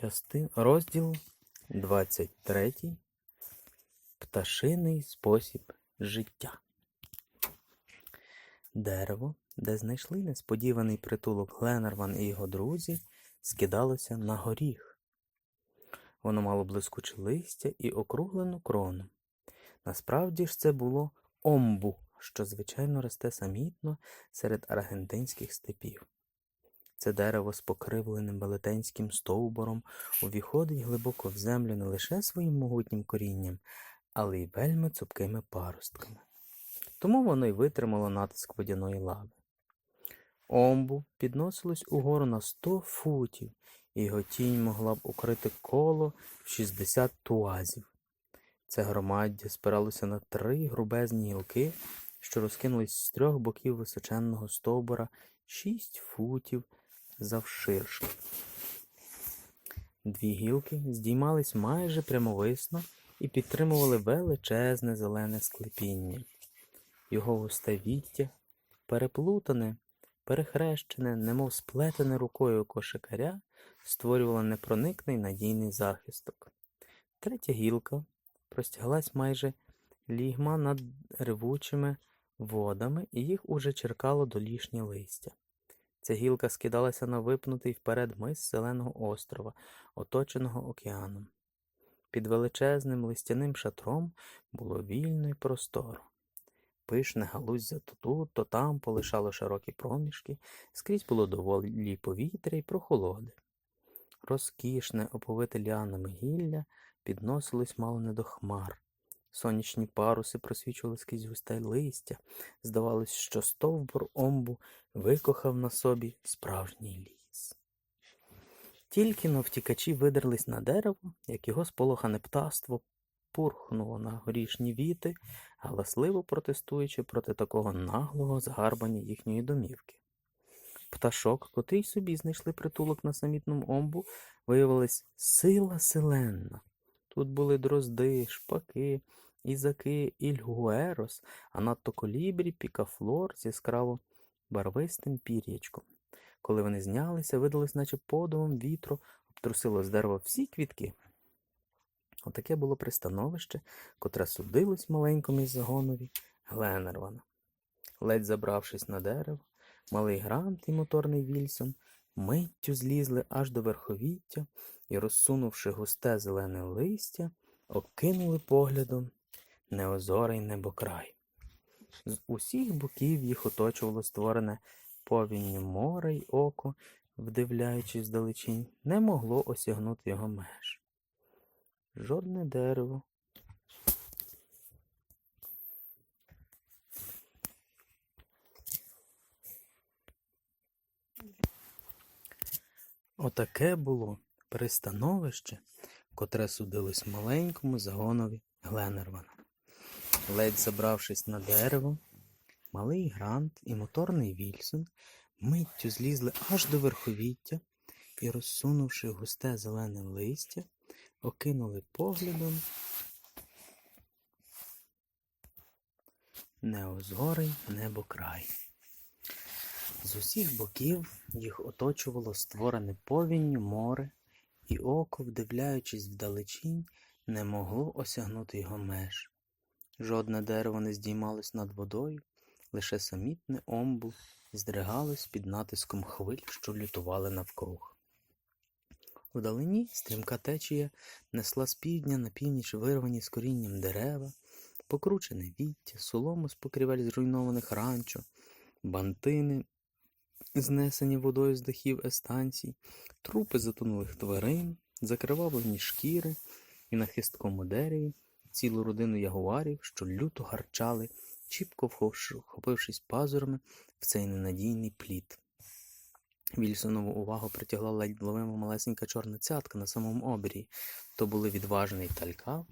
Частин... Розділ 23. Пташиний спосіб життя. Дерево, де знайшли несподіваний притулок Гленарван і його друзі, скидалося на горіх. Воно мало блискуче листя і округлену крону. Насправді ж це було омбу, що звичайно росте самітно серед аргентинських степів. Це дерево з покривленим велетенським стовбуром увіходить глибоко в землю не лише своїм могутнім корінням, але й вельми цупкими паростками. Тому воно й витримало натиск водяної лави. Омбу підносилось угору на 100 футів, і його тінь могла б укрити коло в 60 туазів. Це громаддя спиралося на три грубезні гілки, що розкинулись з трьох боків височенного стовбура 6 футів завширшки. Дві гілки здіймались майже прямовисно і підтримували величезне зелене склепіння. Його густе віття, переплутане, перехрещене, немов сплетене рукою кошикаря, створювало непроникний надійний захисток. Третя гілка простяглась майже лігма над ревучими водами, і їх уже черкало долішнє листя. Ця гілка скидалася на випнутий вперед мис зеленого острова, оточеного океаном. Під величезним листяним шатром було вільно й просторо. Пишне галуздя то тут, то там полишало широкі проміжки, скрізь було доволі повітря й прохолоди. Розкішне, оповите ліанами гілля підносилось мало не до хмар. Сонячні паруси просвічували скрізь густе листя. Здавалось, що стовбур омбу викохав на собі справжній ліс. Тільки но втікачі видерлись на дерево, як його сполохане птаство пурхнуло на горішні віти, галасливо протестуючи проти такого наглого згарбання їхньої домівки. Пташок, котрий собі знайшли притулок на самітному омбу, виявилась сила селенна. Тут були дрозди, шпаки, ізаки, ільгуерос, а надто колібрі, пікафлор з яскраво барвистим пір'ячком. Коли вони знялися, видались, наче подувом вітру, обтрусило з дерева всі квітки. Отаке було пристановище, котре судилось маленькому із загонові Гленервана. Ледь забравшись на дерево, малий Грант і моторний Вільсон миттю злізли аж до верховіття і, розсунувши густе зелене листя, окинули поглядом неозорий небокрай. З усіх боків їх оточувало створене повінню море й око, вдивляючись вдалечінь, не могло осягнути його меж. Жодне дерево. Отаке було пристановище, котре судилось маленькому загонові Гленервана. Ледь забравшись на дерево, малий Грант і моторний Вільсон миттю злізли аж до верховіття і, розсунувши густе зелене листя, окинули поглядом неозорий небокрай. З усіх боків їх оточувало створене повінню море, і око, вдивляючись вдалечінь, не могло осягнути його меж. Жодне дерево не здіймалось над водою, лише самітне омбу здригалось під натиском хвиль, що лютували навкруг. Вдалині стрімка течія несла з півдня на північ вирвані з корінням дерева, покручене віття, солому з покрівель зруйнованих ранчо, бантини, знесені водою з дахів естанцій, трупи затонулих тварин, закривавлені шкіри і на хисткому дереві цілу родину ягуарів, що люто гарчали, чіпко вхопившись пазурами в цей ненадійний плід. Вільсонову увагу притягла ледь ловима малесенька чорна цятка на самому обрії. То були відважний талькав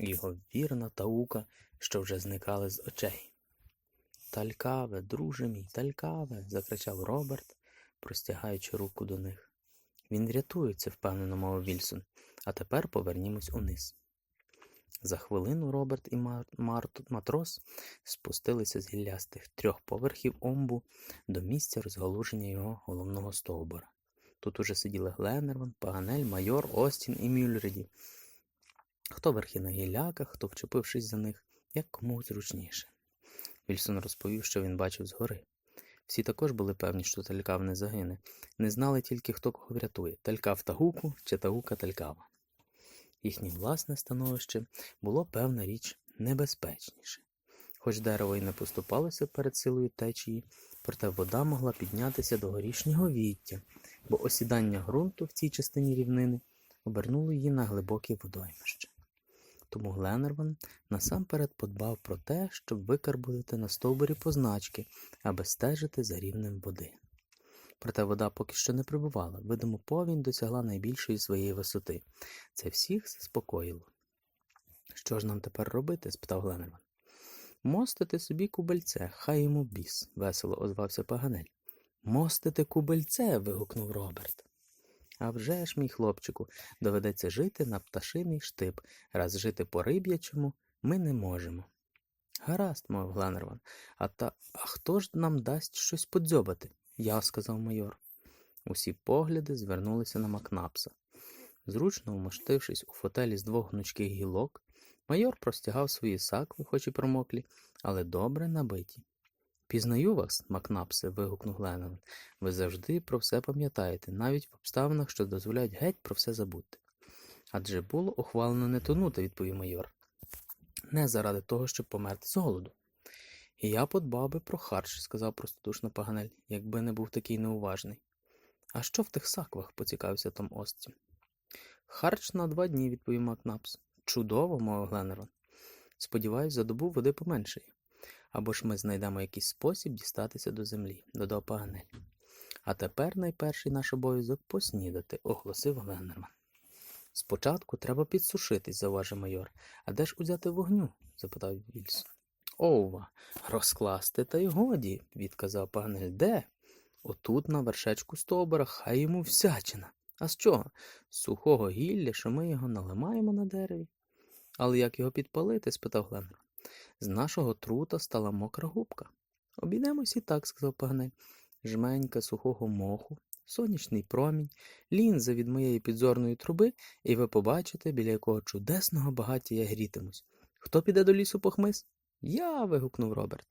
і його вірна таука, що вже зникали з очей. Талькаве, друже мій, талькаве, закричав Роберт, простягаючи руку до них. Він рятується, впевнено мовив Вільсон, а тепер повернімось униз. За хвилину Роберт і Мар... Мар... матрос спустилися з гіллястих трьох поверхів омбу до місця розгалуження його головного стовбура. Тут уже сиділи Гленнерван, Паганель, майор, Остін і Мюллереді. Хто верхи на гіляках, хто вчепившись за них, як кому зручніше. Вільсон розповів, що він бачив згори. Всі також були певні, що Талькав не загине. Не знали тільки, хто кого врятує Талькав Тагуку чи Тагука Талькава. Їхнє власне становище було певна річ небезпечніше. Хоч дерево й не поступалося перед силою течії, проте вода могла піднятися до горішнього віття, бо осідання ґрунту в цій частині рівнини обернуло її на глибоке водоймище. Тому Гленнерван насамперед подбав про те, щоб викарбувати на стовбурі позначки, аби стежити за рівнем води. Проте вода поки що не прибувала, видимо, повінь досягла найбільшої своєї висоти. Це всіх заспокоїло. Що ж нам тепер робити? спитав Гленнерван. Мостити собі кубельце, хай йому біс, весело озвався Паганель. Мостити кубельце. вигукнув Роберт. А вже ж, мій хлопчику, доведеться жити на пташиний штип, раз жити по риб'ячому ми не можемо. Гаразд, мов Гленнерван, а та а хто ж нам дасть щось подзьобати? Я, сказав майор. Усі погляди звернулися на Макнапса. Зручно вмостившись у фотелі з двох гнучких гілок, майор простягав свої сакви, хоч і промоклі, але добре набиті. Пізнаю вас, Макнапсе, вигукнув Гленнерван. Ви завжди про все пам'ятаєте, навіть в обставинах, що дозволяють геть про все забути. Адже було ухвалено не тонути, відповів майор. Не заради того, щоб померти з голоду. Я подбав би про харч, сказав простодушно Паганель, якби не був такий неуважний. А що в тих саквах? поцікавився Том Остін. Харч на два дні, відповів Макнапс. Чудово, мовив Гленнерон. Сподіваюсь, за добу води поменшає. Або ж ми знайдемо якийсь спосіб дістатися до землі, додав Паганель. А тепер найперший наш обов'язок поснідати, оголосив Гленнерман. Спочатку треба підсушитись, зауважив майор. А де ж узяти вогню? запитав Вільсон. Ова, розкласти та й годі, відказав Паганель. Де? Отут, на вершечку стовбура, хай йому всячина. А з чого? З сухого гілля, що ми його налимаємо на дереві. Але як його підпалити? спитав Гленнер. З нашого трута стала мокра губка. Обійдемось і так, сказав Паганель. Жменька сухого моху, сонячний промінь, лінза від моєї підзорної труби, і ви побачите, біля якого чудесного багаття я грітимусь. Хто піде до лісу по хмиз? Я. вигукнув Роберт.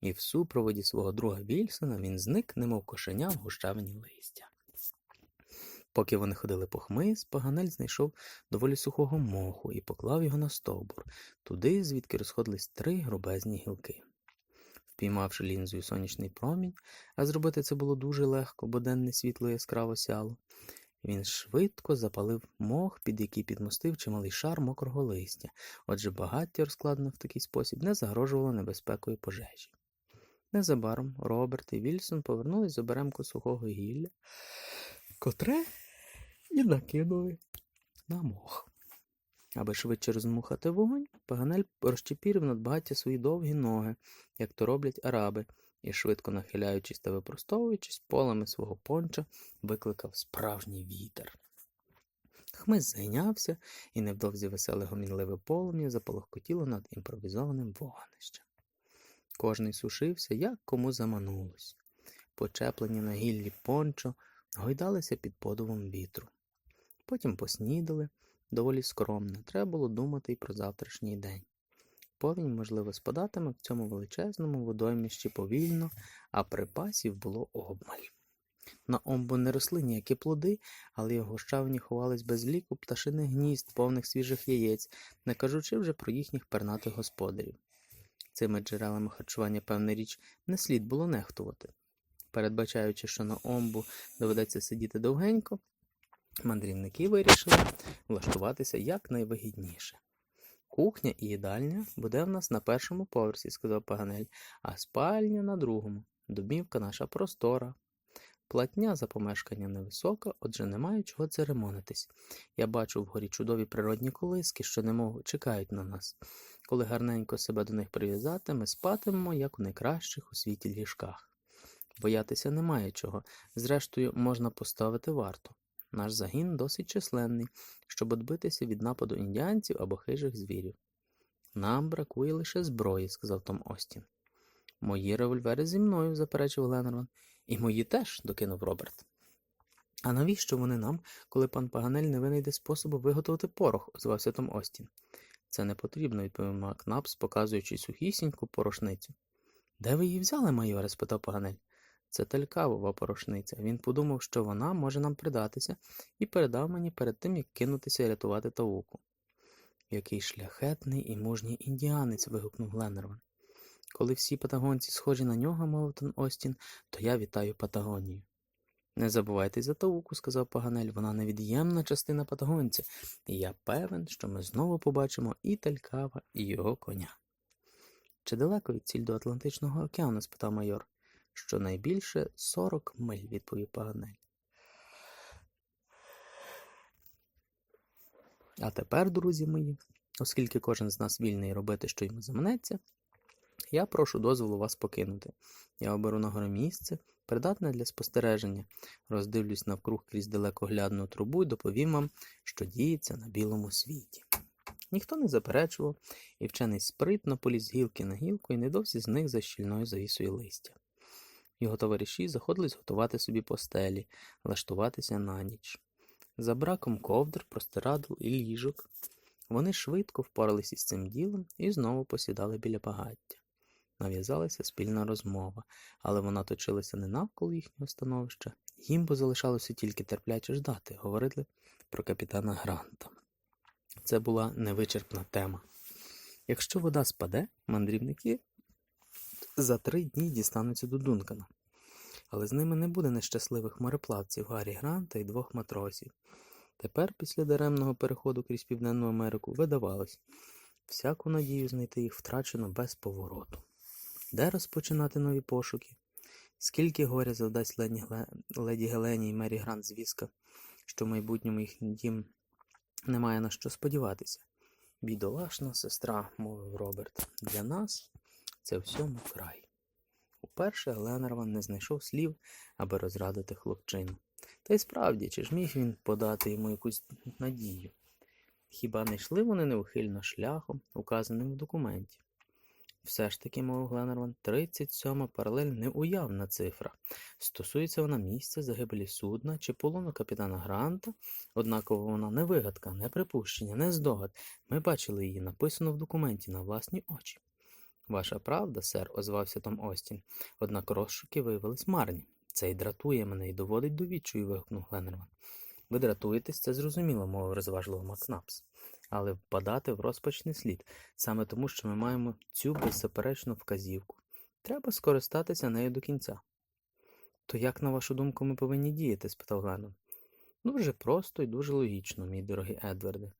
І в супроводі свого друга Вільсона він зник, немов кошеня в гущавині листя. Поки вони ходили по хмиз, Паганель знайшов доволі сухого моху і поклав його на стовбур, туди, звідки розходились три грубезні гілки. Впіймавши лінзою сонячний промінь, а зробити це було дуже легко, бо денне світло яскраво сяло, він швидко запалив мох, під який підмостив чималий шар мокрого листя, отже багаття, розкладено в такий спосіб, не загрожувало небезпекою пожежі. Незабаром Роберт і Вільсон повернулись з оберемку сухого гілля, котре і накинули на мох. Аби швидше розмухати вогонь, Паганель розчепірив над багаття свої довгі ноги, як то роблять араби, і, швидко нахиляючись та випростовуючись, полами свого понча викликав справжній вітер. Хмиз зайнявся, і невдовзі веселе гомінливе полум'я заполохкотіло над імпровізованим вогнищем. Кожний сушився, як кому заманулось. Почеплені на гіллі пончо гойдалися під подувом вітру. Потім поснідали доволі скромно, треба було думати й про завтрашній день. Повінь, можливо, спадатиме в цьому величезному водоймищі повільно, а припасів було обмаль. На омбу не росли ніякі плоди, але його щавні ховались без ліку пташиних гнізд, повних свіжих яєць, не кажучи вже про їхніх пернатих господарів. Цими джерелами харчування, певна річ, не слід було нехтувати. Передбачаючи, що на омбу доведеться сидіти довгенько, мандрівники вирішили влаштуватися якнайвигідніше. Кухня і їдальня буде в нас на першому поверсі, сказав Паганель, а спальня на другому. Домівка наша простора. Платня за помешкання невисока, отже немає чого церемонитись. Я бачу вгорі чудові природні колиски, що немов чекають на нас. Коли гарненько себе до них прив'язати, ми спатимемо, як у найкращих у світі ліжках. Боятися немає чого, зрештою, можна поставити варту. Наш загін досить численний, щоб відбитися від нападу індіанців або хижих звірів. Нам бракує лише зброї, сказав Том Остін. Мої револьвери зі мною, заперечив Леннерман. І мої теж, докинув Роберт. А навіщо вони нам, коли пан Паганель не винайде способу виготовити порох? озвався Том Остін. Це не потрібно, відповів Макнапс, показуючи сухісіньку порошницю. Де ви її взяли, майоре? спитав Паганель. Це талькавова порошниця. Він подумав, що вона може нам придатися, і передав мені перед тим, як кинутися рятувати Тауку. Який шляхетний і мужній індіанець. вигукнув Гленнерван. Коли всі патагонці схожі на нього, мовив Тон Остін, то я вітаю Патагонію. Не забувайте за Тауку, сказав Паганель, вона невід'ємна частина патагонця, і я певен, що ми знову побачимо і Талькава, і його коня. Чи далеко від ціль до Атлантичного океану? спитав майор. Щонайбільше сорок миль, відповів Паганель. А тепер, друзі мої, оскільки кожен з нас вільний робити, що йому заманеться, я прошу дозволу вас покинути. Я оберу на гору місце, придатне для спостереження, роздивлюсь навкруг крізь далекоглядну трубу і доповім вам, що діється на білому світі. Ніхто не заперечував, і вчений спритно поліз гілки на гілку і недовсі зник за щільною завісою листя. Його товариші заходились готувати собі постелі, влаштуватися на ніч. За браком ковдр, простирадл і ліжок, вони швидко впоралися із цим ділом і знову посідали біля багаття. Нав'язалася спільна розмова, але вона точилася не навколо їхнього становища. Їм бо залишалося тільки терпляче ждати, говорили про капітана Гранта. Це була невичерпна тема. Якщо вода спаде, мандрівники за три дні дістануться до Дункана. Але з ними не буде нещасливих мореплавців Гаррі Гранта і двох матросів. Тепер, після даремного переходу крізь Південну Америку, видавалось, всяку надію знайти їх втрачено без повороту. Де розпочинати нові пошуки? Скільки горя завдасть леді, леді Гелені і Мері Грант звістка, що в майбутньому їхній дім немає на що сподіватися. Бідолашна сестра, мовив Роберт, для нас це всьому край. Уперше Гленнерван не знайшов слів, аби розрадити хлопчину. Та й справді, чи ж міг він подати йому якусь надію? Хіба не йшли вони неухильно шляхом, указаним в документі? Все ж таки, мовив Гленнерван, 37 паралель неуявна цифра. Стосується вона місця загибелі судна чи полону капітана Гранта, однаково вона не вигадка, не припущення, не здогад. Ми бачили її написано в документі на власні очі. Ваша правда, сер, озвався Том Остін, однак розшуки виявились марні. Це й дратує мене і доводить до відчую, вигукнув Гленнерван. Ви дратуєтесь, це зрозуміло, мовив розважливо Макнапс. Але впадати в розпач не слід, саме тому, що ми маємо цю беззаперечну вказівку. Треба скористатися нею до кінця. То як, на вашу думку, ми повинні діяти? спитав Гленнон. Дуже просто і дуже логічно, мій дорогий Едварде.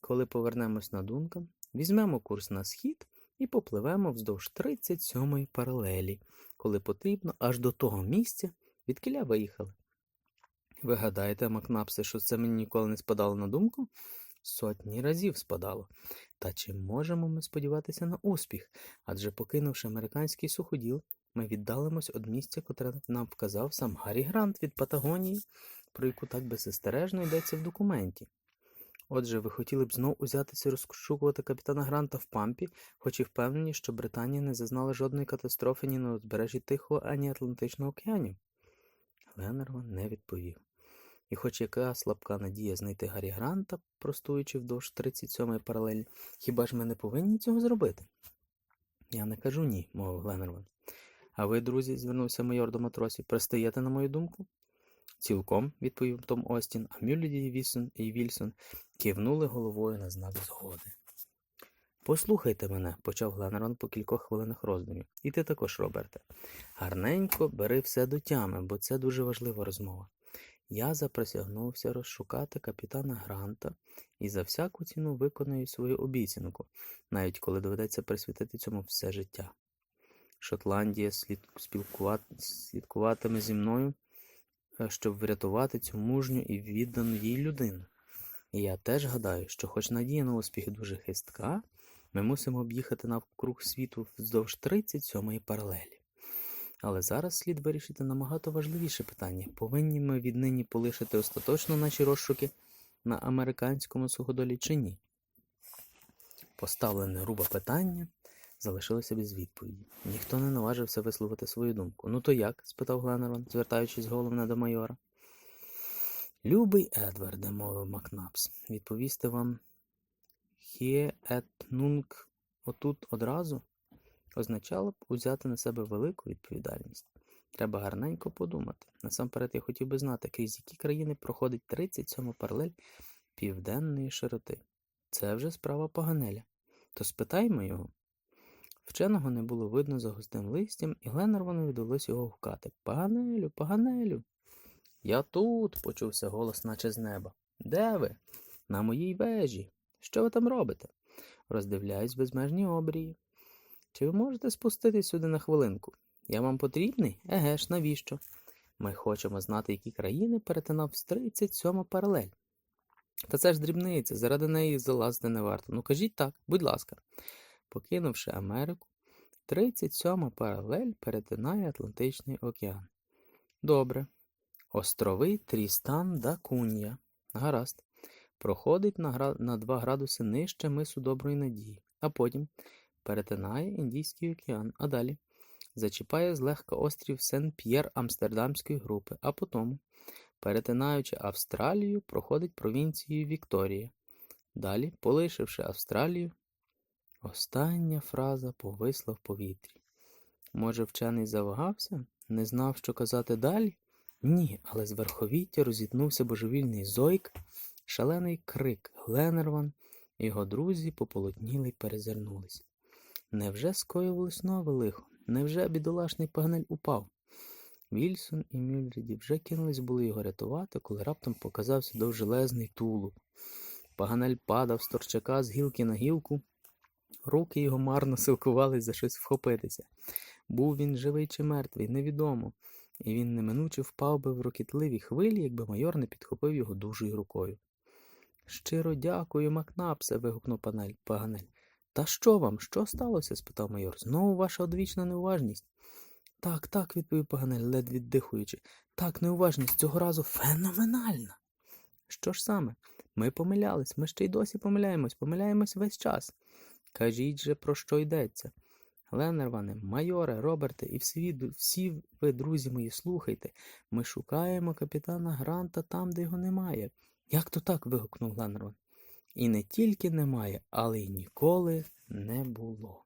Коли повернемось на Дункан, візьмемо курс на схід і попливемо вздовж 37-ї паралелі, коли потрібно, аж до того місця, відкиля виїхали. Ви гадаєте, Макнапсе, що це мені ніколи не спадало на думку? Сотні разів спадало. Та чи можемо ми сподіватися на успіх? Адже покинувши американський суходіл, ми віддалимось від місця, котре нам вказав сам Гаррі Грант від Патагонії, про яку так беззастережно йдеться в документі. Отже, ви хотіли б знов узятися розшукувати капітана Гранта в пампі, хоч і впевнені, що Британія не зазнала жодної катастрофи ні на узбережжі Тихого, ані Атлантичного океанів. Гленнерван не відповів. І хоч яка слабка надія знайти Гаррі Гранта, простуючи вдовж 37-ї паралелі, хіба ж ми не повинні цього зробити? Я не кажу ні, мовив Гленнерван. А ви, друзі, звернувся майор до матросів, пристаєте на мою думку? Цілком, відповів Том Остін, а Мюлліді Вісон і Вільсон кивнули головою на знак згоди. Послухайте мене, почав Гленнерон по кількох хвилинах роздумів. І ти також, Роберте. Гарненько бери все до тями, бо це дуже важлива розмова. Я заприсягнувся розшукати капітана Гранта і за всяку ціну виконую свою обіцянку, навіть коли доведеться присвятити цьому все життя. Шотландія слід... спілкува... слідкуватиме зі мною, щоб врятувати цю мужню і віддану їй людину. І я теж гадаю, що, хоч надія на успіх дуже хистка, ми мусимо об'їхати навкруг світу вздовж 37-ї паралелі. Але зараз слід вирішити набагато важливіше питання: повинні ми віднині полишити остаточно наші розшуки на американському суходолі чи ні? Поставлене грубе питання залишилося без відповіді. Ніхто не наважився висловити свою думку. Ну то як? спитав Гленнерон, звертаючись головне до майора. Любий Едварде, мовив Макнапс, відповісти вам «Хє отут одразу означало б узяти на себе велику відповідальність. Треба гарненько подумати. Насамперед я хотів би знати, крізь які країни проходить 37 паралель південної широти. Це вже справа Паганеля. То спитаймо його. Вченого не було видно за густим листям, і Гленнервану довелось його гукати. Паганелю, Паганелю. Я тут, почувся голос, наче з неба. Де ви? На моїй вежі. Що ви там робите? Роздивляюсь безмежні обрії. Чи ви можете спуститись сюди на хвилинку? Я вам потрібний? Еге ж, навіщо? Ми хочемо знати, які країни перетинав з 37 паралель. Та це ж дрібниця, заради неї залазити не варто. Ну кажіть так, будь ласка. Покинувши Америку, 37 паралель перетинає Атлантичний океан. Добре. Острови Трістан да Кунья. Гаразд. Проходить на, гра... на 2 градуси нижче мису Доброї Надії, а потім перетинає Індійський океан, а далі зачіпає злегка острів Сен-П'єр Амстердамської групи, а потім, перетинаючи Австралію, проходить провінцією Вікторія. Далі, полишивши Австралію, остання фраза повисла в повітрі. Може, вчений завагався, не знав, що казати далі? Ні, але з верховіття розітнувся божевільний зойк, шалений крик Гленерван, його друзі пополотніли й перезирнулись. Невже скоювалось нове лихо? Невже бідолашний пагнель упав? Вільсон і Мюльреді вже кинулись були його рятувати, коли раптом показався довжелезний тулуб. Паганель падав з торчака з гілки на гілку, руки його марно силкувались за щось вхопитися. Був він живий чи мертвий, невідомо, і він неминуче впав би в рокітливі хвилі, якби майор не підхопив його дужою рукою. Щиро дякую, Макнапсе. вигукнув панель Паганель. Та що вам? Що сталося? спитав майор. Знову ваша одвічна неуважність. Так, так, відповів Паганель, ледь віддихуючи. Так, неуважність цього разу феноменальна. Що ж саме? Ми помилялись, ми ще й досі помиляємось, помиляємось весь час. Кажіть же, про що йдеться. Ленерване, майоре, Роберте і всі, всі ви, друзі мої, слухайте. Ми шукаємо капітана Гранта там, де його немає. Як то так? вигукнув Ленерван. І не тільки немає, але й ніколи не було.